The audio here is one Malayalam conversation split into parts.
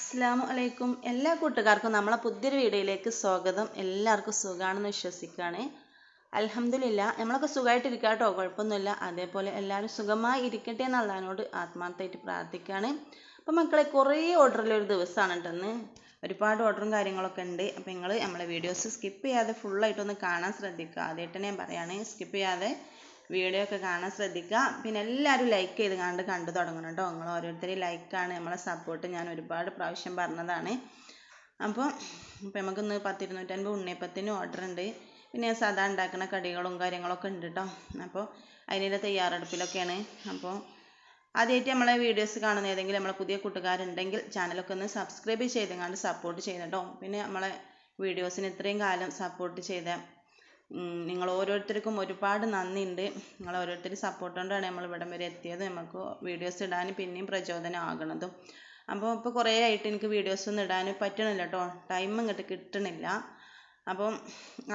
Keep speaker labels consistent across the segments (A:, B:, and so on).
A: അസ്സാം വലൈക്കും എല്ലാ കൂട്ടുകാർക്കും നമ്മളെ പുതിയൊരു വീഡിയോയിലേക്ക് സ്വാഗതം. എല്ലാവർക്കും സുഖമാണെന്ന് വിശ്വസിക്കുകയാണ്. അലഹമില്ല നമ്മളൊക്കെ സുഖമായിട്ടിരിക്കുക കേട്ടോ കുഴപ്പമൊന്നുമില്ല. അതേപോലെ എല്ലാവരും സുഖമായി ഇരിക്കട്ടെ എന്നുള്ളതിനോട് ആത്മാർത്ഥമായിട്ട് പ്രാർത്ഥിക്കുകയാണ്. അപ്പോൾ മക്കളെ കുറേ ഓർഡറിലൊരു ദിവസമാണ് കേട്ടെന്ന് ഒരുപാട് ഓർഡറും കാര്യങ്ങളൊക്കെ ഉണ്ട്. അപ്പോൾ നിങ്ങൾ നമ്മളെ വീഡിയോസ് സ്കിപ്പ് ചെയ്യാതെ ഫുള്ളായിട്ടൊന്ന് കാണാൻ ശ്രദ്ധിക്കുക. ആദ്യമായിട്ട് ഞാൻ പറയുകയാണ് സ്കിപ്പ് ചെയ്യാതെ വീഡിയോ ഒക്കെ കാണാൻ ശ്രദ്ധിക്കുക. പിന്നെ എല്ലാവരും ലൈക്ക് ചെയ്ത് കണ്ട് കണ്ടു തുടങ്ങണം കേട്ടോ. നിങ്ങൾ ഓരോരുത്തരെയും ലൈക്കാണ് നമ്മളെ സപ്പോർട്ട് ഞാൻ ഒരുപാട് പ്രാവശ്യം പറഞ്ഞതാണ്. അപ്പോൾ ഇപ്പോൾ നമുക്കിന്ന് പത്തിരുന്നൂറ്റൻപത് ഉണ്ണിയപ്പത്തിന് ഓർഡർ ഉണ്ട്. പിന്നെ സാധാ ഉണ്ടാക്കുന്ന കടികളും കാര്യങ്ങളൊക്കെ ഉണ്ട് കേട്ടോ. അപ്പോൾ അതിന്റെ തയ്യാറെടുപ്പിലൊക്കെയാണ്. അപ്പോൾ ആദ്യമായിട്ട് നമ്മളെ വീഡിയോസ് കാണുന്ന ഏതെങ്കിലും നമ്മളെ പുതിയ കൂട്ടുകാരുണ്ടെങ്കിൽ ചാനലൊക്കെ ഒന്ന് സബ്സ്ക്രൈബ് ചെയ്തെങ്ങാണ്ട് സപ്പോർട്ട് ചെയ്യണം കേട്ടോ. പിന്നെ നമ്മളെ വീഡിയോസിന് ഇത്രയും കാലം സപ്പോർട്ട് ചെയ്ത നിങ്ങൾ ഓരോരുത്തർക്കും ഒരുപാട് നന്ദിയുണ്ട്. നിങ്ങൾ ഓരോരുത്തർ സപ്പോർട്ട് കൊണ്ടാണ് നമ്മൾ ഇവിടം വരെ എത്തിയത്. നമുക്ക് വീഡിയോസ് ഇടാൻ പിന്നെയും പ്രചോദനം ആകണതും. അപ്പോൾ ഇപ്പോൾ കുറേ ആയിട്ട് എനിക്ക് വീഡിയോസ് ഒന്നും ഇടാൻ പറ്റണില്ല കേട്ടോ ടൈം ഇങ്ങോട്ട് കിട്ടണില്ല. അപ്പം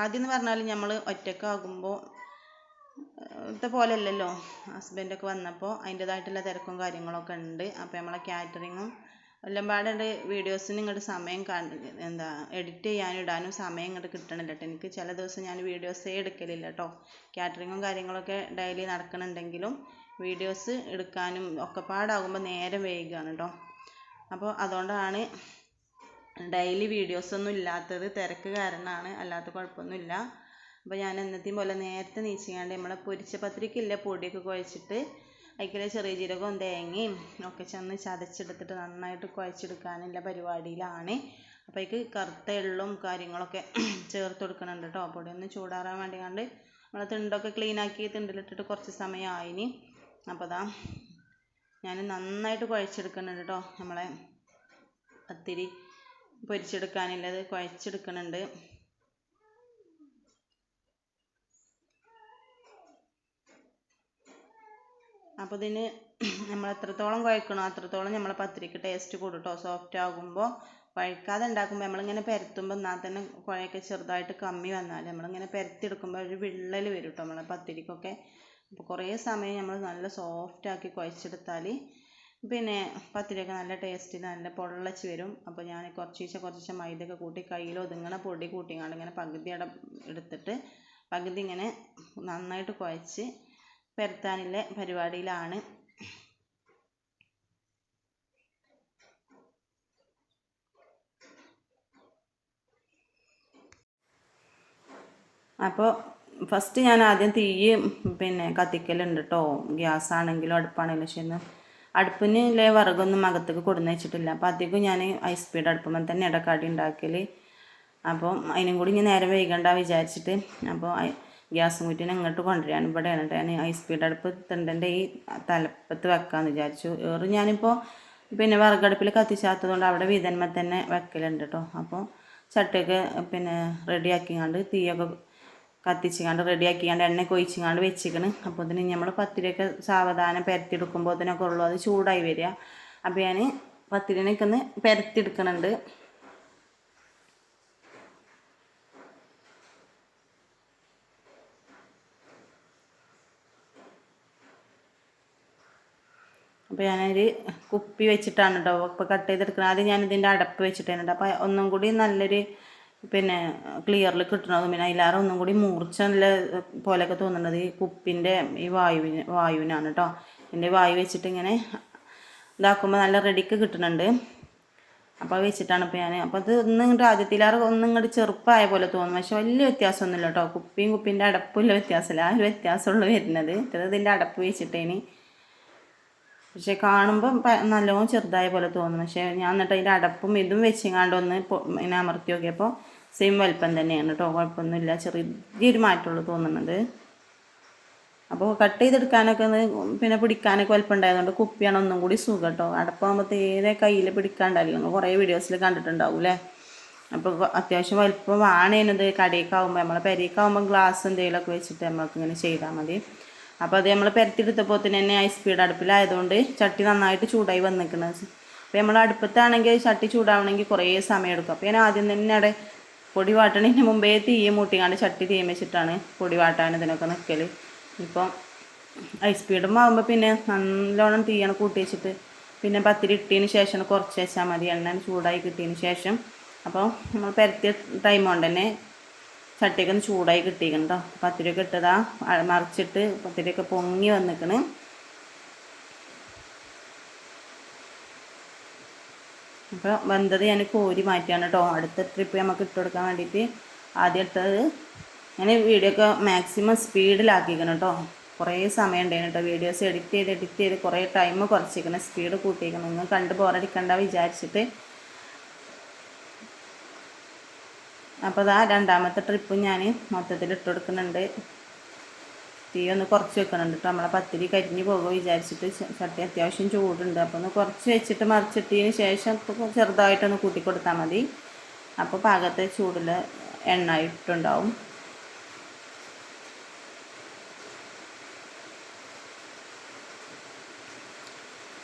A: ആദ്യം എന്ന് പറഞ്ഞാൽ നമ്മൾ ഒറ്റക്കാകുമ്പോൾ ഇത്തെ പോലെ അല്ലല്ലോ ഹസ്ബൻഡൊക്കെ വന്നപ്പോൾ അതിന്റെതായിട്ടുള്ള തിരക്കും കാര്യങ്ങളൊക്കെ ഉണ്ട്. അപ്പോൾ നമ്മളെ കാറ്ററിങ്ങും എല്ലാം പാടെ വീഡിയോസിന് ഇങ്ങോട്ട് സമയം എന്താ എഡിറ്റ് ചെയ്യാനും ഇടാനും സമയം ഇങ്ങോട്ട് കിട്ടണില്ല കേട്ടോ എനിക്ക് ചില ദിവസം ഞാൻ വീഡിയോസേ എടുക്കലില്ല കേട്ടോ കാറ്ററിങ്ങും കാര്യങ്ങളൊക്കെ ഡെയിലി നടക്കണുണ്ടെങ്കിലും വീഡിയോസ് എടുക്കാനും ഒക്കെ പാടാകുമ്പോൾ നേരം വൈകുകയാണ് കേട്ടോ അപ്പോൾ അതുകൊണ്ടാണ് ഡെയിലി വീഡിയോസ് ഒന്നും ഇല്ലാത്തത് തിരക്ക് കാരണമാണ് അല്ലാത്ത കുഴപ്പമൊന്നുമില്ല അപ്പോൾ ഞാൻ എന്നത്തെയും പോലെ നേരത്തെ നീച്ചിങ്ങാണ്ട് നമ്മളെ പൊരിച്ച ഇല്ല പൊടിയൊക്കെ കുഴച്ചിട്ട് അതിൽ ചെറിയ ജീരകവും തേങ്ങയും ഒക്കെ ചെന്ന് ചതച്ചെടുത്തിട്ട് നന്നായിട്ട് കുഴച്ചെടുക്കാനുള്ള പരിപാടിയിലാണ്. അപ്പോൾ അതിക്ക് കറുത്ത എള്ളും കാര്യങ്ങളൊക്കെ ചേർത്ത് കൊടുക്കുന്നുണ്ട് കേട്ടോ പൊടി ഒന്ന് ചൂടാറാൻ വേണ്ടി കണ്ട് നമ്മളെ തിണ്ടൊക്കെ ക്ലീൻ ആക്കി തിണ്ടിലിട്ടിട്ട് കുറച്ച് സമയം ആയിനി അപ്പോൾ അതാ ഞാൻ നന്നായിട്ട് കുഴച്ചെടുക്കുന്നുണ്ട് കേട്ടോ നമ്മളെ പത്തിരി പൊരിച്ചെടുക്കാനുള്ളത് കുഴച്ചെടുക്കുന്നുണ്ട് അപ്പോൾ ഇതിന് നമ്മൾ എത്രത്തോളം കുഴക്കണോ അത്രത്തോളം നമ്മളെ പത്തിരിക്ക് ടേസ്റ്റ് കൂടും സോഫ്റ്റ് ആകുമ്പോൾ കുഴക്കാതെ ഉണ്ടാക്കുമ്പോൾ നമ്മളിങ്ങനെ പരത്തുമ്പോൾ എന്നാൽ തന്നെ കുഴയൊക്കെ ചെറുതായിട്ട് കമ്മി വന്നാൽ നമ്മളിങ്ങനെ പരത്തിയെടുക്കുമ്പോൾ ഒരു വിള്ളൽ വരും കേട്ടോ നമ്മളെ പത്തിരിക്കൊക്കെ. അപ്പോൾ കുറേ സമയം നമ്മൾ നല്ല സോഫ്റ്റ് ആക്കി കുഴച്ചെടുത്താൽ പിന്നെ പത്തിരിയൊക്കെ നല്ല ടേസ്റ്റ് നല്ല പൊള്ളച്ച് വരും. അപ്പോൾ ഞാൻ കുറച്ചീശെ കുറച്ചീശെ മൈദയൊക്കെ കൂട്ടി കയ്യിൽ ഒതുങ്ങണ പൊടി കൂട്ടിങ്ങാണ്ട് ഇങ്ങനെ പകുതി എടുത്തിട്ട് പകുതി ഇങ്ങനെ നന്നായിട്ട് കുഴച്ച് പരത്താനുള്ള പരിപാടിയിലാണ്. അപ്പോൾ ഫസ്റ്റ് ഞാൻ ആദ്യം തീ പിന്നെ കത്തിക്കലുണ്ട് കേട്ടോ ഗ്യാസ് ആണെങ്കിലും അടുപ്പാണെങ്കിലും പക്ഷേ ഇന്ന് അടുപ്പിന് വിറകൊന്നും അകത്തേക്ക് കൊടുന്ന് വെച്ചിട്ടില്ല. അപ്പോൾ അധികം ഞാൻ ഹൈ സ്പീഡ് അടുപ്പമ്മ തന്നെ ഇടക്കാടി ഉണ്ടാക്കൽ അപ്പോൾ അതിനും കൂടി ഇനി നേരെ വൈകണ്ട വിചാരിച്ചിട്ട്. അപ്പോൾ ഗ്യാസും കുറ്റിനെ ഇങ്ങോട്ട് കൊണ്ടുവരാൻ ഇവിടെയാണ് ഞാൻ ഹൈ സ്പീഡ് അടുപ്പ് തണ്ടന്റെ ഈ തലപ്പത്ത് വെക്കാമെന്ന് വിചാരിച്ചു. ഏറ് ഞാനിപ്പോൾ പിന്നെ വിറകടുപ്പിൽ കത്തിച്ചാത്തത് കൊണ്ട് അവിടെ വീതന്മ തന്നെ വെക്കലുണ്ട് കേട്ടോ. അപ്പോൾ ചട്ടയൊക്കെ പിന്നെ റെഡിയാക്കിങ്ങാണ്ട് തീയൊക്കെ കത്തിച്ചിങ്ങാണ്ട് റെഡിയാക്കിങ്ങാണ്ട് എണ്ണ കൊഴിച്ചിങ്ങാണ്ട് വെച്ചിക്കണ് അപ്പോൾ ഇതിന് നമ്മൾ പത്തിരിയൊക്കെ സാവധാനം പരത്തിയെടുക്കുമ്പോൾ ഇതിനൊക്കെ ഉള്ളൂ. അത് ചൂടായി വരിക. അപ്പോൾ ഞാൻ പത്തിരിനൊക്കെ ഒന്ന് പരത്തിയെടുക്കണുണ്ട്. അപ്പോൾ ഞാനൊരു കുപ്പി വെച്ചിട്ടാണ് കേട്ടോ ഇപ്പോൾ കട്ട് ചെയ്തെടുക്കുന്നത്. ആദ്യം ഞാൻ ഇതിന്റെ അടപ്പ് വെച്ചിട്ടാണ് അപ്പോൾ ഒന്നും കൂടി നല്ലൊരു പിന്നെ ക്ലിയറിൽ കിട്ടണതും പിന്നെ അതിലാറെ ഒന്നും കൂടി മൂർച്ച നല്ല പോലെയൊക്കെ തോന്നുന്നത് ഈ കുപ്പിന്റെ ഈ വായുവിന് വായുവിനാണ് കേട്ടോ എന്റെ വായു വെച്ചിട്ട് ഇങ്ങനെ ഇതാക്കുമ്പോൾ നല്ല റെഡിക്ക് കിട്ടുന്നുണ്ട്. അപ്പോൾ വെച്ചിട്ടാണ് ഇപ്പോൾ ഞാൻ അപ്പോൾ അത് ഒന്നും ഇങ്ങോട്ട് ആദ്യത്തിലാറ് ഒന്നും ഇങ്ങോട്ട് ചെറുപ്പമായ പോലെ തോന്നും. പക്ഷെ വലിയ വ്യത്യാസമൊന്നുമില്ല കേട്ടോ കുപ്പിയും കുപ്പിന്റെ അടപ്പുമില്ല വ്യത്യാസമില്ല. ആ ഒരു വ്യത്യാസമുള്ളൂ വരുന്നത്. ഇതിന്റെ അടപ്പ് വെച്ചിട്ടേന്. പക്ഷെ കാണുമ്പോൾ നല്ലോണം ചെറുതായ പോലെ തോന്നും. പക്ഷെ ഞാൻ എന്നിട്ട് അതിന്റെ അടപ്പും ഇതും വെച്ചിങ്ങാണ്ട് ഒന്ന് ഇങ്ങനെ അമർത്തി നോക്കിയപ്പോൾ സെയിം വലിപ്പം തന്നെയാണ് കേട്ടോ കുഴപ്പമൊന്നുമില്ല. ചെറിയൊരു മാറ്റമുള്ളൂ തോന്നുന്നത് അപ്പോൾ കട്ട് ചെയ്തെടുക്കാനൊക്കെ ഒന്ന് പിന്നെ പിടിക്കാനൊക്കെ വലിപ്പം ഉണ്ടായതുകൊണ്ട് കുപ്പിയാണ് ഒന്നും കൂടി സുഖം കേട്ടോ അടപ്പാകുമ്പോൾ തീരെ കയ്യിൽ പിടിക്കാണ്ടല്ലോ നിങ്ങൾ കുറേ വീഡിയോസിൽ കണ്ടിട്ടുണ്ടാവും അല്ലേ അപ്പോൾ അത്യാവശ്യം വലിപ്പം വാണേനത് ആകുമ്പോൾ നമ്മളെ പെരേക്കാവുമ്പോൾ ഗ്ലാസ് എന്തെങ്കിലുമൊക്കെ വെച്ചിട്ട് നമ്മൾക്ക് ഇങ്ങനെ ചെയ്താൽ മതി. അപ്പോൾ അത് നമ്മൾ പരത്തിയെടുത്തപ്പോൾ തന്നെ ഹൈ സ്പീഡ് അടുപ്പിലായതുകൊണ്ട് ചട്ടി നന്നായിട്ട് ചൂടായി വന്നിരിക്കുന്നത് അപ്പോൾ നമ്മൾ അടുപ്പത്താണെങ്കിൽ ചട്ടി ചൂടാവണമെങ്കിൽ കുറേ സമയം എടുക്കും അപ്പോൾ ഞാൻ ആദ്യം തന്നെ അവിടെ പൊടി വാട്ടണതിന് മുമ്പേ തീ മൂട്ടിക്കാണ്ട് ചട്ടി തീ വെച്ചിട്ടാണ് പൊടി വാട്ടാൻ ഇതിനൊക്കെ നിൽക്കൽ ഇപ്പം ഹൈ സ്പീഡും ആകുമ്പോൾ പിന്നെ നല്ലോണം തീയാണ് കൂട്ടി വെച്ചിട്ട് പിന്നെ പത്തിരി ഇട്ടതിന് ശേഷം കുറച്ച് വെച്ചാൽ മതി. എണ്ണ ചൂടായി കിട്ടിയതിന് ശേഷം. അപ്പോൾ നമ്മൾ പരത്തിയ ടൈം കൊണ്ട് തന്നെ ചട്ടിയൊക്കെ ചൂടായി കിട്ടിയിരിക്കണം കേട്ടോ പത്തിരിയൊക്കെ ഇട്ടതാ. മറിച്ചിട്ട് പത്തിരിയൊക്കെ പൊങ്ങി വന്നിക്കണ്. അപ്പോൾ വെന്തത് ഞാൻ കോരി മാറ്റിയാണ് കേട്ടോ അടുത്ത ട്രിപ്പ് നമുക്ക് ഇട്ട് കൊടുക്കാൻ വേണ്ടിയിട്ട് ആദ്യം ഇട്ടത് ഞാൻ വീഡിയോ ഒക്കെ മാക്സിമം സ്പീഡിലാക്കിക്കണം കേട്ടോ കുറേ സമയം ഉണ്ടായിരുന്നു കേട്ടോ വീഡിയോസ് എഡിറ്റ് ചെയ്ത് എഡിറ്റ് ചെയ്ത് കുറേ ടൈം കുറച്ചിരിക്കണം. സ്പീഡ് കൂട്ടിയിരിക്കണം. നിങ്ങൾ കണ്ട് ബോറടിക്കണ്ട വിചാരിച്ചിട്ട് അപ്പോൾ അതാ രണ്ടാമത്തെ ട്രിപ്പ് ഞാൻ മൊത്തത്തിൽ ഇട്ട് കൊടുക്കുന്നുണ്ട്. തീ ഒന്ന് കുറച്ച് വെക്കുന്നുണ്ട് കേട്ടോ നമ്മളെ പത്തിരി കരിഞ്ഞ് പോകുക വിചാരിച്ചിട്ട്. ചട്ടി അത്യാവശ്യം ചൂടുണ്ട്. അപ്പോൾ ഒന്ന് കുറച്ച് വെച്ചിട്ട് മറിച്ചിട്ടതിന് ശേഷം ചെറുതായിട്ടൊന്ന് കൂട്ടി കൊടുത്താൽ മതി. അപ്പോൾ പാകത്തെ ചൂടിൽ എണ്ണ ഇട്ടുണ്ടാവും.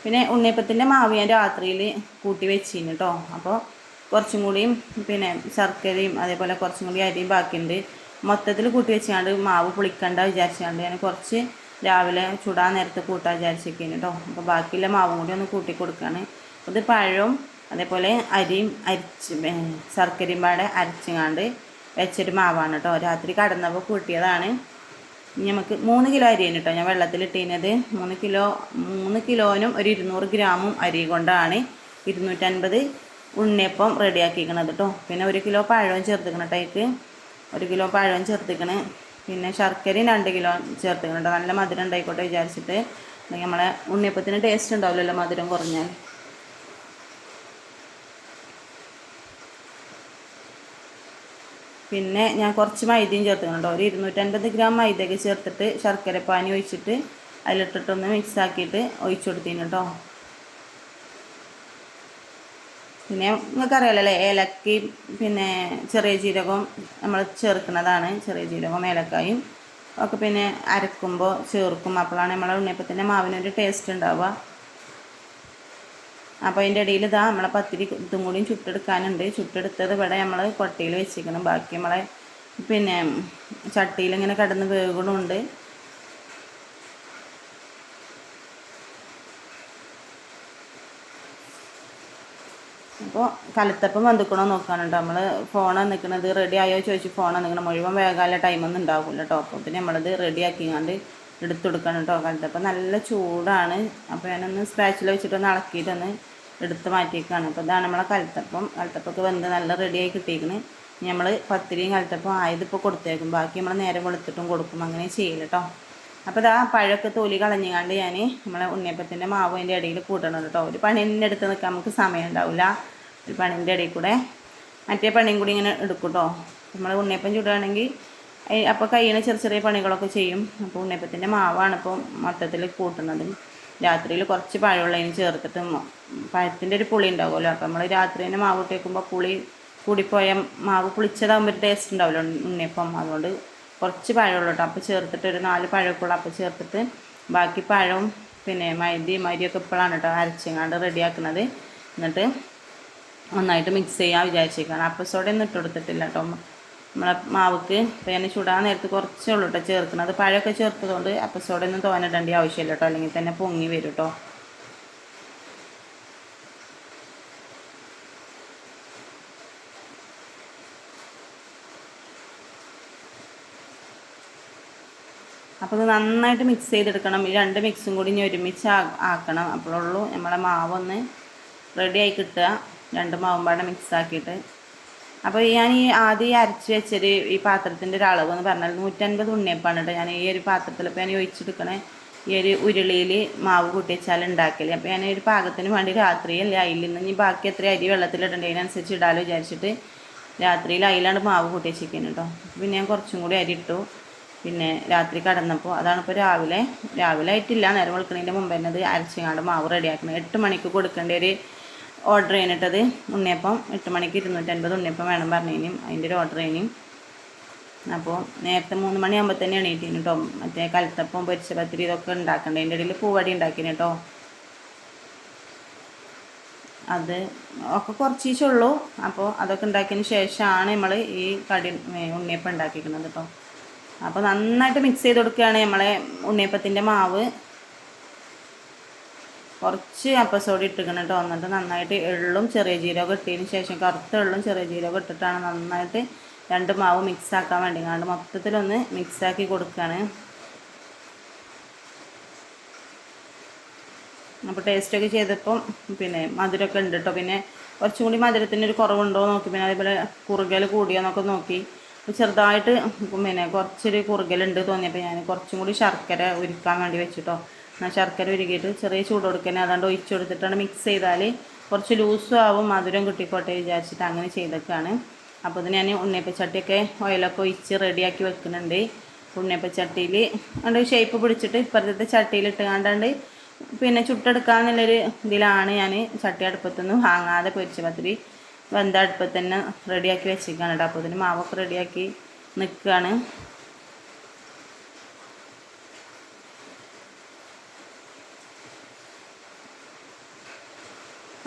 A: പിന്നെ ഉണ്ണിയപ്പത്തിന്റെ മാവ് ഞാൻ രാത്രിയിൽ കൂട്ടി വെച്ചിരുന്നു കേട്ടോ അപ്പോൾ കുറച്ചും കൂടിയും പിന്നെ ശർക്കരയും അതേപോലെ കുറച്ചും കൂടി അരിയും ബാക്കിയുണ്ട്. മൊത്തത്തിൽ കൂട്ടി വെച്ചാണ്ട് മാവ് പുളിക്കണ്ട വിചാരിച്ചാണ്ട് ഞാൻ കുറച്ച് രാവിലെ ചുടാൻ നേരത്തെ കൂട്ടാൻ വിചാരിച്ചിരിക്കുന്നു കേട്ടോ അപ്പോൾ ബാക്കിയുള്ള മാവും കൂടി ഒന്ന് കൂട്ടി കൊടുക്കുകയാണ് ഇത് പഴവും അതേപോലെ അരിയും അരിച്ച് ശർക്കരയും പാടെ അരച്ചുങ്ങാണ്ട് വെച്ചൊരു മാവാണ് കേട്ടോ രാത്രി കടന്നപ്പോൾ കൂട്ടിയതാണ്. നമുക്ക് മൂന്ന് കിലോ അരിയാണ് കേട്ടോ ഞാൻ വെള്ളത്തിലിട്ടിരുന്നത് മൂന്ന് കിലോ മൂന്ന് കിലോനും ഒരു ഇരുന്നൂറ് ഗ്രാമും അരി കൊണ്ടാണ്. ഇരുന്നൂറ്റൻപത് ഉണ്ണിയപ്പം റെഡിയാക്കിക്കണത് കേട്ടോ. പിന്നെ ഒരു കിലോ പഴവും ചേർത്തിക്കണം ടൈക്ക് ഒരു കിലോ പഴവും ചേർത്തിക്കണ് പിന്നെ ശർക്കരയും രണ്ട് കിലോ ചേർത്തിക്കണം കേട്ടോ. നല്ല മധുരം ഉണ്ടായിക്കോട്ടെ വിചാരിച്ചിട്ട്. നമ്മളെ ഉണ്ണിയപ്പത്തിന് ടേസ്റ്റ് ഉണ്ടാവില്ലല്ലോ മധുരം കുറഞ്ഞാൽ. പിന്നെ ഞാൻ കുറച്ച് മൈദയും ചേർത്തിട്ടുണ്ട് ഒരു ഇരുന്നൂറ്റൻപത് ഗ്രാം മൈദയൊക്കെ ചേർത്തിട്ട് ശർക്കര പാനി ഒഴിച്ചിട്ട് അതിലിട്ടിട്ടൊന്ന് മിക്സ് ആക്കിയിട്ട് ഒഴിച്ചു കൊടുത്തിന് കേട്ടോ. പിന്നെ നിങ്ങൾക്കറിയാലോ അല്ലേ? ഏലക്കയും പിന്നെ ചെറിയ ജീരകവും നമ്മൾ ചേർക്കുന്നതാണ്. ചെറിയ ജീരകവും ഏലക്കായും ഒക്കെ പിന്നെ അരക്കുമ്പോൾ ചേർക്കും. അപ്പോഴാണ് നമ്മളെ ഉണ്ണിയപ്പത്തിന്റെ മാവിനൊരു ടേസ്റ്റ് ഉണ്ടാവുക. അപ്പോൾ അതിന്റെ ഇടയിൽ ഇതാ നമ്മളെ പത്തിരി ഇതും കൂടിയും ചുട്ടെടുക്കാനുണ്ട്. ചുട്ടെടുത്തത് ഇവിടെ നമ്മൾ കൊട്ടയിൽ വെച്ചിരിക്കണം ബാക്കി നമ്മളെ പിന്നെ ചട്ടിയിൽ ഇങ്ങനെ കിടന്ന് വേകണമുണ്ട് അപ്പോൾ കലത്തപ്പം വന്നിക്കണോ നോക്കാനുണ്ട്. നമ്മൾ ഫോൺ നിൽക്കുന്നത് റെഡി ആയോ ചോദിച്ച് ഫോൺ നിൽക്കണം മുഴുവൻ വേകാനുള്ള ടൈമൊന്നും ഉണ്ടാവില്ല കേട്ടോ അപ്പോൾ പിന്നെ നമ്മളത് റെഡി ആക്കിങ്ങാണ്ട് എടുത്തെടുക്കണം കേട്ടോ കലത്തപ്പം നല്ല ചൂടാണ്. അപ്പോൾ ഞാനൊന്ന് സ്ക്രാച്ചിൽ വെച്ചിട്ടൊന്ന് ഇളക്കിയിട്ടൊന്ന് എടുത്ത് മാറ്റിയേക്കാണ്. അപ്പോൾ ഇതാണ് നമ്മളെ കലത്തപ്പം. കലത്തപ്പൊക്കെ വെന്ത് നല്ല റെഡിയായി കിട്ടിയിരിക്കണ് നമ്മൾ പത്തിരിയും കലത്തപ്പം ആയതിപ്പോൾ കൊടുത്തേക്കും. ബാക്കി നമ്മൾ നേരെ വെളുത്തിട്ടും കൊടുക്കും. അങ്ങനെ ചെയ്യില്ല കേട്ടോ അപ്പോൾ ഇതാ പഴമൊക്കെ തൊലി കളഞ്ഞുകൊണ്ട് ഞാൻ നമ്മളെ ഉണ്ണിയപ്പത്തിന്റെ മാവ് അതിന്റെ ഇടയിൽ കൂട്ടണം കേട്ടോ ഒരു പണീന്റെ എടുത്ത് നിൽക്കാൻ നമുക്ക് സമയം ഉണ്ടാവില്ല ഒരു പണിന്റെ ഇടയിൽ കൂടെ. മറ്റേ പണിയും കൂടി ഇങ്ങനെ എടുക്കും കേട്ടോ നമ്മൾ ഉണ്ണിയപ്പം ചുടുകയാണെങ്കിൽ അപ്പോൾ കയ്യിൽ ചെറിയ ചെറിയ പണികളൊക്കെ ചെയ്യും. അപ്പോൾ ഉണ്ണിയപ്പത്തിന്റെ മാവാണ് ഇപ്പോൾ മൊത്തത്തിൽ കൂട്ടുന്നത്. രാത്രിയിൽ കുറച്ച് പഴമുള്ളതിന് ചേർത്തിട്ട് പഴത്തിന്റെ ഒരു പുളി ഉണ്ടാവുമല്ലോ. അപ്പോൾ നമ്മൾ രാത്രി തന്നെ മാവ് ഇട്ടേക്കുമ്പോൾ പുളി കൂടിപ്പോയ മാവ് പുളിച്ചതാകുമ്പോൾ ഒരു ടേസ്റ്റ് ഉണ്ടാവില്ല ഉണ്ണിയപ്പം. അതുകൊണ്ട് കുറച്ച് പഴമുള്ളൂ കേട്ടോ. അപ്പോൾ ചേർത്തിട്ട് ഒരു നാല് പഴമൊക്കെയുള്ള അപ്പോൾ ചേർത്തിട്ട് ബാക്കി പഴവും പിന്നെ മൈദയും മരിയൊക്കെ ഇപ്പോഴാണ് കേട്ടോ അരച്ചങ്ങാണ്ട് റെഡിയാക്കുന്നത് എന്നിട്ട് നന്നായിട്ട് മിക്സ് ചെയ്യാൻ വിചാരിച്ചേക്കാണ്. അപ്പം സോഡയൊന്നും ഇട്ട് കൊടുത്തിട്ടില്ല കേട്ടോ നമ്മളെ മാവുക്ക്. ഞാൻ ചുടാൻ നേരത്ത് കുറച്ചേ ഉള്ളൂ കേട്ടോ ചേർക്കുന്നത്. പഴമൊക്കെ ചേർത്തതുകൊണ്ട് അപ്പം സോഡയൊന്നും തോന്നിടേണ്ട ആവശ്യമില്ല കേട്ടോ. അല്ലെങ്കിൽ തന്നെ പൊങ്ങി വരും കേട്ടോ. അപ്പോൾ ഇത് നന്നായിട്ട് മിക്സ് ചെയ്തെടുക്കണം. ഈ രണ്ട് മിക്സും കൂടി ഇനി ഒരുമിച്ച് ആക്കണം. അപ്പോഴുള്ളൂ നമ്മളെ മാവൊന്ന് റെഡി ആയി കിട്ടുക. രണ്ട് മാവുമ്പാടെ പാടെ മിക്സ് ആക്കിയിട്ട്. അപ്പോൾ ഞാൻ ഈ ആദ്യം അരച്ച് വെച്ചൊരു ഈ പാത്രത്തിന്റെ ഒരു അളവ് എന്ന് പറഞ്ഞാൽ നൂറ്റൻപത് ഉണ്ണിയപ്പാണ് കേട്ടോ. ഞാൻ ഈ ഒരു പാത്രത്തിൽ ഇപ്പോൾ ഞാൻ ഒഴിച്ചെടുക്കണേ. ഈ ഒരു ഉരുളിയിൽ മാവ് കൂട്ടി വെച്ചാൽ ഉണ്ടാക്കൽ അപ്പോൾ ഞാൻ ഒരു പാകത്തിന് വേണ്ടി രാത്രിയല്ലേ അതിൽ നിന്ന് ഇനി ബാക്കി എത്ര അരി വെള്ളത്തിലിടേണ്ടത് അതിനനുസരിച്ച് ഇടാലോ വിചാരിച്ചിട്ട് രാത്രിയിൽ അതിലാണ് മാവ് കൂട്ടി വെച്ചിരിക്കുന്നത് കേട്ടോ. പിന്നെ ഞാൻ കുറച്ചും കൂടി അരി ഇട്ടു. പിന്നെ രാത്രി കടന്നപ്പോൾ അതാണ് ഇപ്പോൾ രാവിലെ രാവിലെ ആയിട്ടില്ല. നേരം വെളുക്കണതിന്റെ മുമ്പ് തന്നെ അത് അരച്ചങ്ങാണ്ട് മാവ് റെഡിയാക്കണം എട്ട് മണിക്ക് കൊടുക്കേണ്ട ഒരു ഓർഡർ ചെയ്തിട്ടത് ഉണ്ണിയപ്പം എട്ട് മണിക്ക് ഇരുന്നൂറ്റൻപത് ഉണ്ണിയപ്പം വേണം പറഞ്ഞതിനും അതിന്റെ ഒരു ഓർഡർ ചെയ്യും അപ്പോൾ നേരത്തെ മൂന്ന് മണിയാകുമ്പോൾ തന്നെ എണീറ്റിന് കേട്ടോ മറ്റേ കലത്തപ്പം പൊരിച്ച പത്തിരി ഇതൊക്കെ ഉണ്ടാക്കണ്ടേ അതിന്റെ ഇടയിൽ പൂവടി ഉണ്ടാക്കിന് കേട്ടോ അത് ഒക്കെ കുറച്ചീശേ ഉള്ളൂ. അപ്പോൾ അതൊക്കെ ഉണ്ടാക്കിയതിന് ശേഷമാണ് നമ്മൾ ഈ കടി ഉണ്ണിയപ്പം ഉണ്ടാക്കിക്കുന്നത് കേട്ടോ അപ്പോൾ നന്നായിട്ട് മിക്സ് ചെയ്ത് കൊടുക്കുകയാണ് നമ്മളെ ഉണ്ണിയപ്പത്തിന്റെ മാവ്. കുറച്ച് അപ്പസോടി ഇട്ടിക്കണം കേട്ടോ എന്നിട്ട് നന്നായിട്ട് എള്ളും ചെറിയ ജീരകം ഇട്ടതിന് ശേഷം കറുത്ത എള്ളും ചെറിയ ജീരകം ഇട്ടിട്ടാണ് നന്നായിട്ട് രണ്ട് മാവ് മിക്സ് ആക്കാൻ വേണ്ടി. കണ്ട് മൊത്തത്തിലൊന്ന് മിക്സാക്കി കൊടുക്കുകയാണ് അപ്പോൾ ടേസ്റ്റൊക്കെ ചെയ്തപ്പം പിന്നെ മധുരമൊക്കെ ഉണ്ട് കേട്ടോ പിന്നെ കുറച്ചും കൂടി മധുരത്തിന്റെ ഒരു കുറവുണ്ടോ നോക്കി. പിന്നെ അതേപോലെ കുറുകൽ കൂടിയോന്നൊക്കെ നോക്കി. അപ്പോൾ ചെറുതായിട്ട് പിന്നെ കുറച്ചൊരു കുറുകലുണ്ട് തോന്നിയപ്പോൾ ഞാൻ കുറച്ചും കൂടി ശർക്കര ഉരുക്കാൻ വേണ്ടി വെച്ചിട്ടോ ശർക്കര ഉരുകിയിട്ട് ചെറിയ ചൂട് കൊടുക്കണേ. അതാണ്ട് ഒഴിച്ചു കൊടുത്തിട്ടാണ് മിക്സ് ചെയ്താൽ കുറച്ച് ലൂസും ആവും മധുരം കിട്ടിക്കോട്ടെ വിചാരിച്ചിട്ട് അങ്ങനെ ചെയ്തൊക്കെയാണ് അപ്പോൾ ഇത് ഞാൻ ഉണ്ണിയപ്പച്ചട്ടിയൊക്കെ ഓയിലൊക്കെ ഒഴിച്ച് റെഡിയാക്കി വെക്കുന്നുണ്ട്. ഉണ്ണിയപ്പച്ചട്ടിയിൽ അതുകൊണ്ട് ഷേപ്പ് പിടിച്ചിട്ട് ഇപ്പുറത്തെ ചട്ടിയിൽ ഇട്ടുകാണ്ടാണ്ട് പിന്നെ ചുട്ടെടുക്കാന്നുള്ളൊരു ഇതിലാണ് ഞാൻ ചട്ടി അടുപ്പത്തുനിന്ന് വാങ്ങാതെ പൊരിച്ച പത്തിരി വെന്ത അടുപ്പത്ത് തന്നെ റെഡിയാക്കി വെച്ചിരിക്കുകയാണ് കേട്ടോ അപ്പോൾ ഇതിന് മാവൊക്കെ റെഡിയാക്കി നിൽക്കുകയാണ്.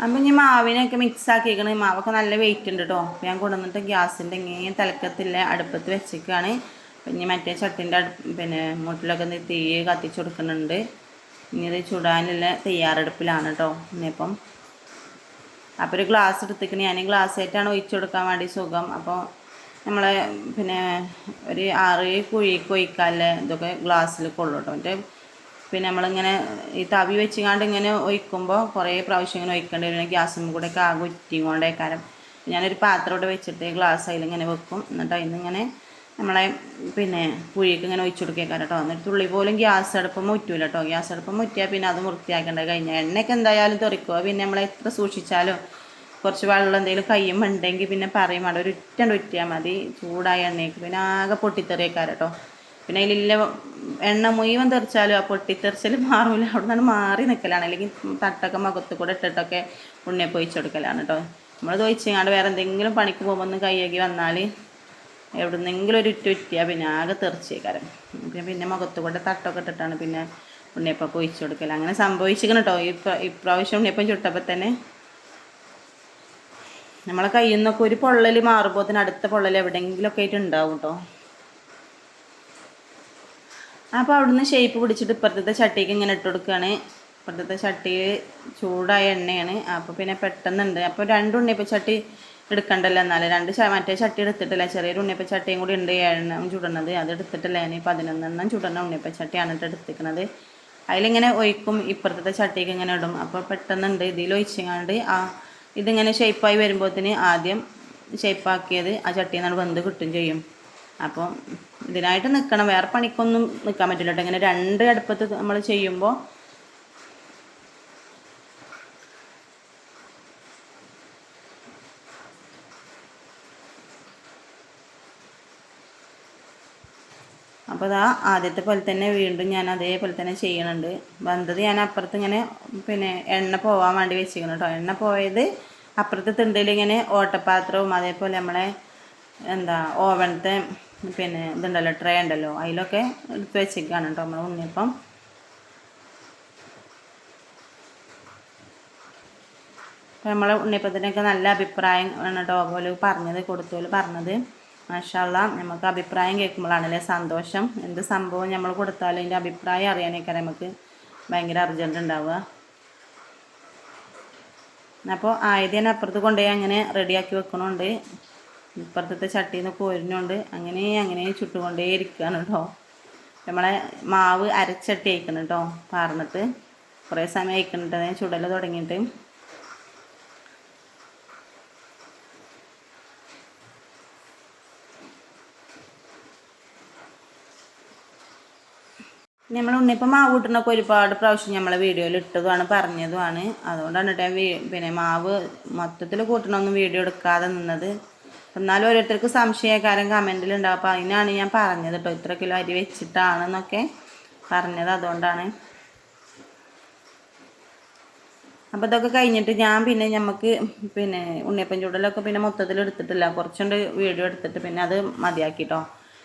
A: അപ്പം ഇനി മാവിനൊക്കെ മിക്സ് ആക്കിയേക്കണ്. മാവൊക്കെ നല്ല വെയിറ്റ് ഉണ്ട് കേട്ടോ അപ്പം ഞാൻ കൊണ്ടുവന്നിട്ട് ഗ്യാസിന്റെ ഇങ്ങനെ തലക്കത്തില്ല അടുപ്പത്ത് വെച്ചേക്കാണ്. ഇനി മറ്റേ ചട്ടിന്റെ പിന്നെ മുട്ടിലൊക്കെ തീ കത്തിച്ചു കൊടുക്കുന്നുണ്ട്. ഇനി ഇത് ചുടാനുള്ള തയ്യാറെടുപ്പിലാണ് കേട്ടോ ഇനിയിപ്പം അപ്പോൾ ഒരു ഗ്ലാസ് എടുത്തിക്കണ. ഞാൻ ഗ്ലാസ് ആയിട്ടാണ് ഒഴിച്ചു കൊടുക്കാൻ വേണ്ടി സുഖം. അപ്പോൾ നമ്മളെ പിന്നെ ഒരു ആറ് കുഴി ഒഴിക്കാല്ലേ ഇതൊക്കെ ഗ്ലാസ്സിൽ കൊള്ളു കേട്ടോ മറ്റേ പിന്നെ നമ്മളിങ്ങനെ ഈ തവി വെച്ചുകൊണ്ട് ഇങ്ങനെ ഒഴിക്കുമ്പോൾ കുറേ പ്രാവശ്യം ഇങ്ങനെ ഒഴിക്കേണ്ടി വരും. ഗ്യാസും കൂടെ ഒക്കെ ആകെ ഉറ്റിയും കൊണ്ടേക്കാരം ഞാനൊരു പാത്രം ഇവിടെ വെച്ചിട്ട് ഗ്ലാസ് അതിൽ ഇങ്ങനെ വെക്കും. എന്നിട്ട് അതിൽ ഇങ്ങനെ നമ്മളെ പിന്നെ പുഴിക്ക് ഇങ്ങനെ ഒഴിച്ചു കൊടുക്കേക്കാരം കേട്ടോ എന്നിട്ട് തുള്ളി പോലും ഗ്യാസ് അടുപ്പം മുറ്റൂല കേട്ടോ ഗ്യാസ് അടുപ്പം മുറ്റിയാൽ പിന്നെ അത് വൃത്തിയാക്കേണ്ട കഴിഞ്ഞാൽ എണ്ണയൊക്കെ എന്തായാലും തെറിക്കുക പിന്നെ നമ്മൾ എത്ര സൂക്ഷിച്ചാലും കുറച്ച് വെള്ളം എന്തെങ്കിലും കയ്യും ഉണ്ടെങ്കിൽ പിന്നെ പറയും അവിടെ ഒരു ഉറ്റണ്ട് ഉറ്റിയാൽ മതി. ചൂടായ എണ്ണയ്ക്ക് പിന്നെ ആകെ പൊട്ടിത്തെറിയേക്കാരം കേട്ടോ പിന്നെ അതിലില്ല എണ്ണ മുഴുവൻ തെറിച്ചാലും ആ പൊട്ടിത്തെറിച്ചൽ മാറൂല. അവിടെ നിന്നാണ് മാറി നിൽക്കലാണ് അല്ലെങ്കിൽ തട്ടൊക്കെ മുഖത്ത് കൂടെ ഇട്ടിട്ടൊക്കെ ഉണ്ണിയെ പൊയിച്ചു കൊടുക്കലാണ് കേട്ടോ നമ്മൾ ഒഴിച്ചങ്ങാണ്ട് വേറെ എന്തെങ്കിലും പണിക്ക് പോകുമ്പോൾ ഒന്ന് കൈയ്യകി വന്നാൽ എവിടുന്നെങ്കിലും ഒരു ഉറ്റ ഉറ്റിയാൽ പിന്നെ ആകെ തെറിച്ചേക്കാരം. പിന്നെ പിന്നെ മുഖത്ത് കൂടെ തട്ടൊക്കെ ഇട്ടിട്ടാണ് പിന്നെ ഉണ്ണിയപ്പം പൊയിച്ചു കൊടുക്കൽ അങ്ങനെ സംഭവിച്ചിരിക്കണം കേട്ടോ ഈ ഇപ്രാവശ്യം ഉണ്ണിയപ്പം ചുട്ടപ്പോൾ തന്നെ നമ്മളെ കയ്യിൽ നിന്നൊക്കെ ഒരു പൊള്ളൽ മാറുമ്പോൾ തന്നെ അടുത്ത പൊള്ളൽ എവിടെയെങ്കിലുമൊക്കെ ആയിട്ട് ഉണ്ടാവും കേട്ടോ അപ്പോൾ അവിടുന്ന് ഷേപ്പ് പിടിച്ചിട്ട് ഇപ്പുറത്തെ ചട്ടിക്ക് ഇങ്ങനെ ഇട്ട് കൊടുക്കുകയാണ് ഇപ്പുറത്തെ ചട്ടി ചൂടായ എണ്ണയാണ്. അപ്പോൾ പിന്നെ പെട്ടെന്നുണ്ട്. അപ്പോൾ രണ്ട് ഉണ്ണിയപ്പം ചട്ടി എടുക്കണ്ടല്ലോ എന്നാലും. രണ്ട് മറ്റേ ചട്ടി എടുത്തിട്ടില്ല? ചെറിയൊരു ഉണ്ണിയപ്പം ചട്ടിയും കൂടി ഉണ്ട് എണ്ണം ചുടണത്. അത് എടുത്തിട്ടില്ല ഞാൻ പതിനൊന്നെണ്ണം ചുടണ ഉണ്ണിയപ്പം ചട്ടിയാണ് എടുത്തിരിക്കുന്നത് അതിലിങ്ങനെ ഒഴിക്കും. ഇപ്പുറത്തെ ചട്ടിക്ക് ഇങ്ങനെ ഇടും. അപ്പോൾ പെട്ടെന്നുണ്ട്. ഇതിൽ ഒഴിച്ചങ്ങാണ്ട് ആ ഇതിങ്ങനെ ഷേപ്പായി വരുമ്പോഴത്തേന് ആദ്യം ഷേപ്പാക്കിയത് ആ ചട്ടിയിൽ നിന്നാണ് വെന്ത് കിട്ടും ചെയ്യും. അപ്പോൾ ഇതിനായിട്ട് നിൽക്കണം വേറെ പണിക്കൊന്നും നിൽക്കാൻ പറ്റില്ല കേട്ടോ. ഇങ്ങനെ രണ്ട് അടുപ്പത്ത് നമ്മൾ ചെയ്യുമ്പോൾ അപ്പോൾ അതാ ആദ്യത്തെ പോലെ തന്നെ വീണ്ടും ഞാൻ അതേപോലെ തന്നെ ചെയ്യണുണ്ട്. വന്നത് ഞാൻ അപ്പുറത്ത് ഇങ്ങനെ പിന്നെ എണ്ണ പോവാൻ വേണ്ടി വെച്ചിരിക്കണം കേട്ടോ. എണ്ണ പോയത് അപ്പുറത്തെ തിണ്ടിൽ ഇങ്ങനെ ഓട്ടപാത്രവും അതേപോലെ നമ്മളെ എന്താ ഓവനത്തെ പിന്നെ ഇതുണ്ടല്ലോ ട്രേ ഉണ്ടല്ലോ. അതിലൊക്കെ എടുത്ത് വെച്ചേക്കാണ് കേട്ടോ നമ്മൾ ഉണ്ണിയപ്പം. നമ്മൾ ഉണ്ണിയപ്പത്തിനൊക്കെ നല്ല അഭിപ്രായം ആണ് കേട്ടോ പോലെ പറഞ്ഞത് കൊടുത്തോൽ പറഞ്ഞത്. മാഷാള്ള നമുക്ക് അഭിപ്രായം കേൾക്കുമ്പോഴാണല്ലേ സന്തോഷം. എന്ത് സംഭവം നമ്മൾ കൊടുത്താലും അതിന്റെ അഭിപ്രായം അറിയാനൊക്കെ നമുക്ക് ഭയങ്കര അർജന്റ് ഉണ്ടാവുക. അപ്പോൾ ആയതിനെ അപ്പുറത്ത് കൊണ്ടുപോയി അങ്ങനെ റെഡിയാക്കി വെക്കണുണ്ട്. ഇപ്പുറത്തെ ചട്ടിയിൽ നിന്ന് കോരുന്നുണ്ട് അങ്ങനെ അങ്ങനെ ചുട്ടുകൊണ്ടേ ഇരിക്കുകയാണ് കേട്ടോ നമ്മളെ മാവ് അരച്ചട്ടി അയക്കണം കേട്ടോ പാർന്നിട്ട്. കുറേ സമയം അയക്കുന്നുണ്ട് ചുടൽ തുടങ്ങിയിട്ട്. നമ്മൾ ഉണ്ണിപ്പം മാവ് കിട്ടുന്നൊക്കെ ഒരുപാട് പ്രാവശ്യം നമ്മളെ വീഡിയോയിൽ ഇട്ടതുമാണ് പറഞ്ഞതുമാണ്. അതുകൊണ്ടാണ് കേട്ടോ പിന്നെ മാവ് മൊത്തത്തിൽ കൂട്ടണമൊന്നും വീഡിയോ എടുക്കാതെ നിന്നത്. എന്നാലും ഓരോരുത്തർക്ക് സംശയക്കാരൻ കമന്റിൽ ഉണ്ടാവും. അപ്പോൾ അതിനാണ് ഞാൻ പറഞ്ഞത് കേട്ടോ ഇത്ര കിലോ അരി വെച്ചിട്ടാണെന്നൊക്കെ പറഞ്ഞത്. അതുകൊണ്ടാണ്. അപ്പോൾ ഇതൊക്കെ കഴിഞ്ഞിട്ട് ഞാൻ പിന്നെ നമുക്ക് പിന്നെ ഉണ്ണിയപ്പം ചൂടലൊക്കെ പിന്നെ മൊത്തത്തിൽ എടുത്തിട്ടില്ല. കുറച്ചുകൊണ്ട് വീഡിയോ എടുത്തിട്ട് പിന്നെ അത് മതിയാക്കി കേട്ടോ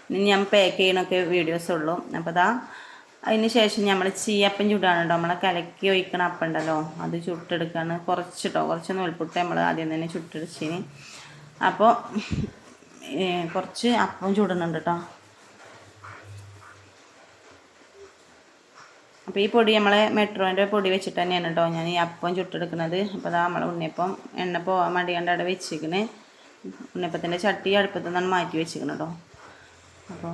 A: ഇനി ഞാൻ പാക്ക് ചെയ്യണൊക്കെ വീഡിയോസ് ഉള്ളൂ. അപ്പോൾ അതാ അതിന് ശേഷം നമ്മൾ ചീയപ്പം ചൂടാണ് കേട്ടോ നമ്മളെ കലക്കി ഒഴിക്കണ അപ്പം ഉണ്ടല്ലോ. അത് ചുട്ടെടുക്കുകയാണ് കുറച്ച് കേട്ടോ കുറച്ച് നൂൽപുട്ട് നമ്മൾ ആദ്യം തന്നെ ചുട്ടെടുച്ചിന്. അപ്പോൾ കുറച്ച് അപ്പം ചൂടുന്നുണ്ട് കേട്ടോ അപ്പോൾ ഈ പൊടി നമ്മളെ മെട്രോന്റെ പൊടി വെച്ചിട്ട് തന്നെയാണ് കേട്ടോ ഞാൻ ഈ അപ്പം ചുട്ടെടുക്കുന്നത്. അപ്പോൾ അതാ നമ്മളെ ഉണ്ണിയപ്പം എണ്ണ പോകാൻ വേണ്ടി കണ്ട് അവിടെ വെച്ചിരിക്കണേ. ഉണ്ണിയപ്പത്തിന്റെ ചട്ടി അടുപ്പത്തു നിന്നാണ് മാറ്റി വെച്ചിരിക്കണം കേട്ടോ അപ്പോൾ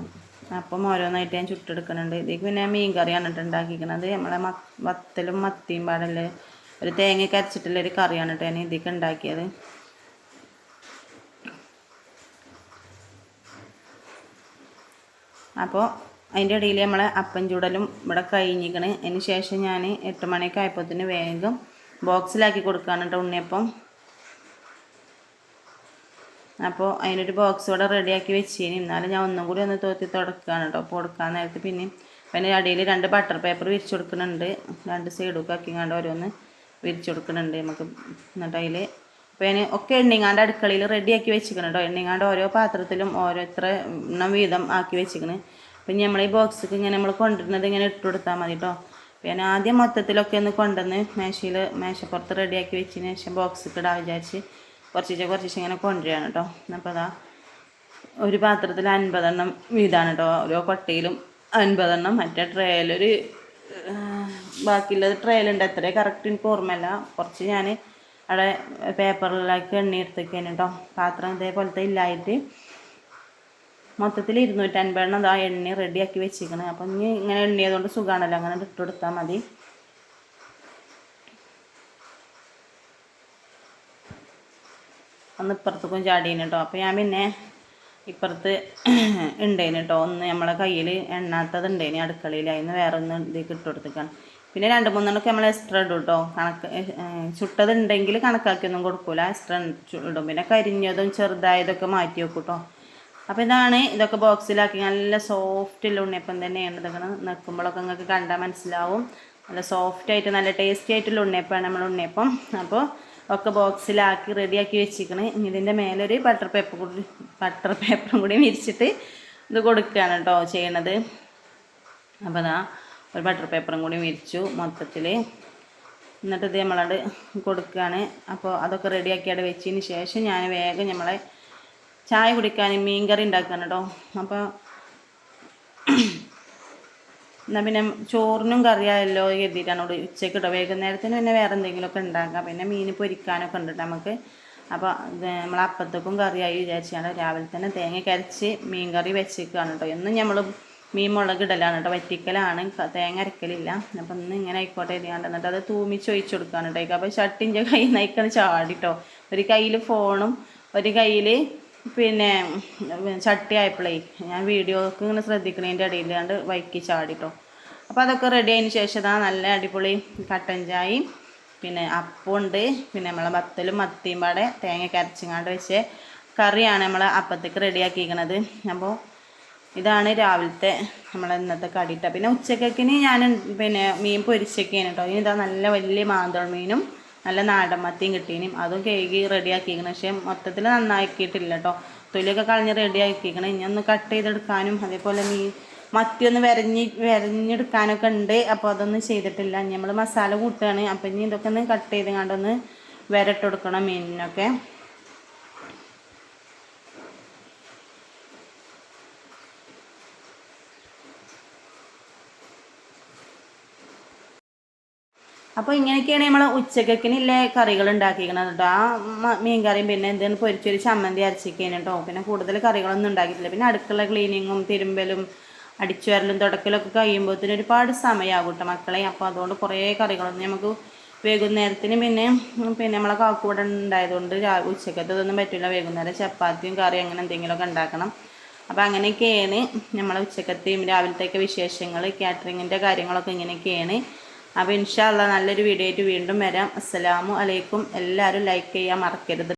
A: അപ്പം ഓരോന്നായിട്ട് ഞാൻ ചുട്ടെടുക്കുന്നുണ്ട്. ഇതിലേക്ക് പിന്നെ മീൻ കറിയാണ് കേട്ടോ ഉണ്ടാക്കിയിരിക്കുന്നത് നമ്മളെ വത്തലും മത്തിയും പാടല്ലേ? ഒരു തേങ്ങയൊക്കെ അരച്ചിട്ടുള്ള ഒരു കറിയാണ് കേട്ടോ ഞാൻ ഇതിലേക്ക് ഉണ്ടാക്കിയത്. അപ്പോൾ അതിന്റെ ഇടയിൽ നമ്മൾ അപ്പം ചുടലും ഇവിടെ കഴിഞ്ഞിക്കണ് അതിന് ശേഷം ഞാൻ എട്ട് മണിയൊക്കെ ആയപ്പോഴത്തേന് വേഗം ബോക്സിലാക്കി കൊടുക്കുകയാണ് കേട്ടോ ഉണ്ണിയപ്പം. അപ്പോൾ അതിനൊരു ബോക്സ് ഇവിടെ റെഡിയാക്കി വെച്ചിനി. എന്നാലും ഞാൻ ഒന്നും കൂടി ഒന്ന് തോത്തി തുടക്കുകയാണ് കേട്ടോ. അപ്പോൾ കൊടുക്കാൻ നേരത്ത് പിന്നെ പിന്നെ അടിയിൽ രണ്ട് ബട്ടർ പേപ്പർ വിരിച്ചു കൊടുക്കുന്നുണ്ട്. രണ്ട് സൈഡൊക്കെ ആക്കിങ്ങാണ്ട് ഓരോന്ന് വിരിച്ചു കൊടുക്കുന്നുണ്ട്. നമുക്ക് എന്നിട്ട് അതിൽ അപ്പോൾ ഞാൻ ഒക്കെ എണ്ണിങ്ങാണ്ട് അടുക്കളയിൽ റെഡിയാക്കി വെച്ചിരിക്കണം കേട്ടോ എണ്ണിങ്ങാണ്ട് ഓരോ പാത്രത്തിലും ഓരോ ഇത്ര എണ്ണം വീതം ആക്കി വെച്ചിരിക്കണ്. പിന്നെ നമ്മൾ ഈ ബോക്സിക്ക് ഇങ്ങനെ നമ്മൾ കൊണ്ടുവരുന്നത് ഇങ്ങനെ ഇട്ട് കൊടുത്താൽ മതി കേട്ടോ ഞാൻ ആദ്യം മൊത്തത്തിലൊക്കെ ഒന്ന് കൊണ്ടുവന്ന് മേശയിൽ മേശപ്പുറത്ത് റെഡിയാക്കി വെച്ചതിന് ശേഷം ബോക്സിക്ക് ഇടാൻ വിചാരിച്ച് കുറച്ച് കുറച്ച് ഇങ്ങനെ കൊണ്ടുവരികയാണ് കേട്ടോ അപ്പോൾ അതാ ഒരു പാത്രത്തിൽ അൻപതെണ്ണം വീതാണ് കേട്ടോ ഓരോ കൊട്ടയിലും അൻപതെണ്ണം. മറ്റേ ട്രേയിലൊരു ബാക്കിയുള്ളത് ട്രേയിലുണ്ട് അത്രയും കറക്റ്റ് എനിക്ക് ഓർമ്മയില്ല. കുറച്ച് ഞാൻ അവിടെ പേപ്പറിലേക്ക് എണ്ണി എടുത്തേക്കാണ് കേട്ടോ പാത്രം ഇതേപോലത്തെ ഇല്ലായിട്ട് മൊത്തത്തിൽ ഇരുന്നൂറ്റൻപതെണ്ണം അതാ എണ്ണ റെഡിയാക്കി വെച്ചിരിക്കണേ. അപ്പം ഇനി ഇങ്ങനെ എണ്ണിയതുകൊണ്ട് സുഖമാണല്ലോ അങ്ങനെ ഇട്ട് കൊടുത്താൽ മതി. അന്ന് ഇപ്പുറത്തേക്കും ചാടീന് കേട്ടോ അപ്പോൾ ഞാൻ പിന്നെ ഇപ്പുറത്ത് ഉണ്ടേന് കേട്ടോ ഒന്ന് നമ്മളെ കയ്യിൽ എണ്ണാത്തത് ഉണ്ടേന് അടുക്കളയിൽ അതിന് വേറെ ഒന്ന് ഇതിൽ ഇട്ട് കൊടുത്തേക്കാണ്. പിന്നെ രണ്ട് മൂന്നെണ്ണമൊക്കെ നമ്മൾ എക്സ്ട്രാ ഇടും കേട്ടോ കണക്ക് ചുട്ടതുണ്ടെങ്കിൽ കണക്കാക്കിയൊന്നും കൊടുക്കൂല. എക്സ്ട്രാ ഇടും. പിന്നെ കരിഞ്ഞതും ചെറുതായതൊക്കെ മാറ്റി വെക്കും കേട്ടോ അപ്പോൾ ഇതാണ് ഇതൊക്കെ ബോക്സിലാക്കി നല്ല സോഫ്റ്റുള്ള ഉണ്ണിയപ്പം തന്നെയാണ് ഇതൊക്കെ നിൽക്കുമ്പോഴൊക്കെ നിങ്ങൾക്ക് കണ്ടാൽ മനസ്സിലാവും. നല്ല സോഫ്റ്റ് ആയിട്ട് നല്ല ടേസ്റ്റി ആയിട്ടുള്ള ഉണ്ണിയപ്പമാണ് നമ്മൾ ഉണ്ണിയപ്പം. അപ്പോൾ ഒക്കെ ബോക്സിലാക്കി റെഡിയാക്കി വെച്ചിരിക്കണേ. ഇനി ഇതിന്റെ മേലൊരു ബട്ടർ പേപ്പർ കൂടി ബട്ടർ പേപ്പറും കൂടി വിരിച്ചിട്ട് ഇത് കൊടുക്കുകയാണ് കേട്ടോ ചെയ്യണത്. അപ്പോൾ അതാ ഒരു ബട്ടർ പേപ്പറും കൂടി വിരിച്ചു മൊത്തത്തിൽ എന്നിട്ട് ഇത് നമ്മളത് കൊടുക്കുകയാണ് അപ്പോൾ അതൊക്കെ റെഡിയാക്കി അവിടെ വെച്ചതിന് ശേഷം ഞാൻ വേഗം നമ്മളെ ചായ കുടിക്കാനും മീൻ കറി ഉണ്ടാക്കാൻ കേട്ടോ. അപ്പോൾ എന്നാൽ പിന്നെ ചോറിനും കറിയായല്ലോ കരുതിയിട്ടാണ് ഇവിടെ ഉച്ചയ്ക്ക് കേട്ടോ വൈകുന്നേരത്തിന് പിന്നെ വേറെ എന്തെങ്കിലുമൊക്കെ ഉണ്ടാക്കാം. പിന്നെ മീൻ പൊരിക്കാനൊക്കെ ഉണ്ട് നമുക്ക്. അപ്പോൾ നമ്മൾ അപ്പത്തേക്കും കറിയായി വിചാരിച്ചാണ് രാവിലെ തന്നെ തേങ്ങ കരച്ച് മീൻ കറി വെച്ചേക്കാണ് കേട്ടോ എന്നും നമ്മൾ മീൻ മുളക് ഇടലാണ് കേട്ടോ. വറ്റിക്കലാണ്. തേങ്ങ അരക്കലില്ല. അപ്പം ഇന്ന് ഇങ്ങനെ ആയിക്കോട്ടെ എഴുതിയാണ്ട് എന്നിട്ട് അത് തൂമിച്ച് ഒഴിച്ച് കൊടുക്കാണ് കേട്ടോ. അപ്പോൾ ഷട്ടിന്റെ കൈ നയിക്കാൻ ചാടിട്ടോ. ഒരു കയ്യിൽ ഫോണും ഒരു കയ്യിൽ പിന്നെ ചട്ടി ആയപ്പോഴേ ഞാൻ വീഡിയോക്ക് ഇങ്ങനെ ശ്രദ്ധിക്കണതിന്റെ ഇടയിൽ കണ്ട് വൈക്കി ചാടിട്ടോ. അപ്പോൾ അതൊക്കെ റെഡി ആയതിന് ശേഷം ഇതാ നല്ല അടിപൊളി കട്ടൻ ചായയും പിന്നെ അപ്പമുണ്ട് പിന്നെ നമ്മളെ ബത്തലും മത്തിയും പാടെ തേങ്ങ കരച്ചിങ്ങാണ്ട് വെച്ച് കറിയാണ് നമ്മൾ അപ്പത്തേക്ക് റെഡിയാക്കിയിരിക്കുന്നത് അപ്പോൾ ഇതാണ് രാവിലത്തെ നമ്മളെ ഇന്നത്തെ കടിട്ട. പിന്നെ ഉച്ചക്കേക്കിന് ഞാൻ പിന്നെ മീൻ പൊരിച്ചൊക്കെയാണ് കേട്ടോ. ഇനി ഇതാ നല്ല വലിയ മാന്തൾ മീനും നല്ല നാടൻ മത്തിയും കിട്ടീനും. അതും കേകി റെഡിയാക്കിയിരിക്കണം പക്ഷേ മൊത്തത്തിൽ നന്നാക്കിയിട്ടില്ല കേട്ടോ. തൊലിയൊക്കെ കളഞ്ഞ് റെഡിയാക്കിയിരിക്കണം ഇനി ഒന്ന് കട്ട് ചെയ്തെടുക്കാനും അതേപോലെ മീൻ മത്തി ഒന്ന് വരഞ്ഞ് വരഞ്ഞെടുക്കാനൊക്കെ ഉണ്ട്. അപ്പോൾ അതൊന്നും ചെയ്തിട്ടില്ല. നമ്മൾ മസാല കൂട്ടുകയാണ് അപ്പം ഇനി ഇതൊക്കെ ഒന്ന് കട്ട് ചെയ്ത് കണ്ടൊന്ന് വരട്ടെടുക്കണം മീനിനൊക്കെ. അപ്പോൾ ഇങ്ങനെയൊക്കെയാണ് നമ്മൾ ഉച്ചക്കക്കിനില്ല കറികൾ ഉണ്ടാക്കിയിരിക്കുന്നത് കേട്ടോ ആ മീൻ കറിയും പിന്നെ എന്തെങ്കിലും പൊരിച്ചൊരു ചമ്മന്തി അരച്ചിരിക്കുകയാണ് കേട്ടോ പിന്നെ കൂടുതൽ കറികളൊന്നും ഉണ്ടാക്കിയിട്ടില്ല. പിന്നെ അടുക്കള ക്ലീനിങ്ങും തിരുമ്പലും അടിച്ചു വരലും തുടക്കലൊക്കെ കഴിയുമ്പോഴത്തേന് ഒരുപാട് സമയമാകും കേട്ടോ മക്കളെ. അപ്പോൾ അതുകൊണ്ട് കുറേ കറികളൊന്നും നമുക്ക് വൈകുന്നേരത്തിന് പിന്നെ പിന്നെ നമ്മളെ കാക്കൂടെ ഉണ്ടായതുകൊണ്ട് ഉച്ചക്കത്തെ ഇതൊന്നും പറ്റില്ല വൈകുന്നേരം ചപ്പാത്തിയും കറി അങ്ങനെ എന്തെങ്കിലുമൊക്കെ ഉണ്ടാക്കണം. അപ്പോൾ അങ്ങനെയൊക്കെയാണ് നമ്മളെ ഉച്ചക്കത്തെയും രാവിലത്തെയൊക്കെ വിശേഷങ്ങൾ കാറ്ററിങ്ങിന്റെ കാര്യങ്ങളൊക്കെ ഇങ്ങനെയൊക്കെയാണ്. അപ്പോൾ ഇൻഷാല്ല നല്ലൊരു വീഡിയോ ആയിട്ട് വീണ്ടും വരാം. അസ്സലാമു അലൈക്കും. എല്ലാവരും ലൈക്ക് ചെയ്യാൻ മറക്കരുത്.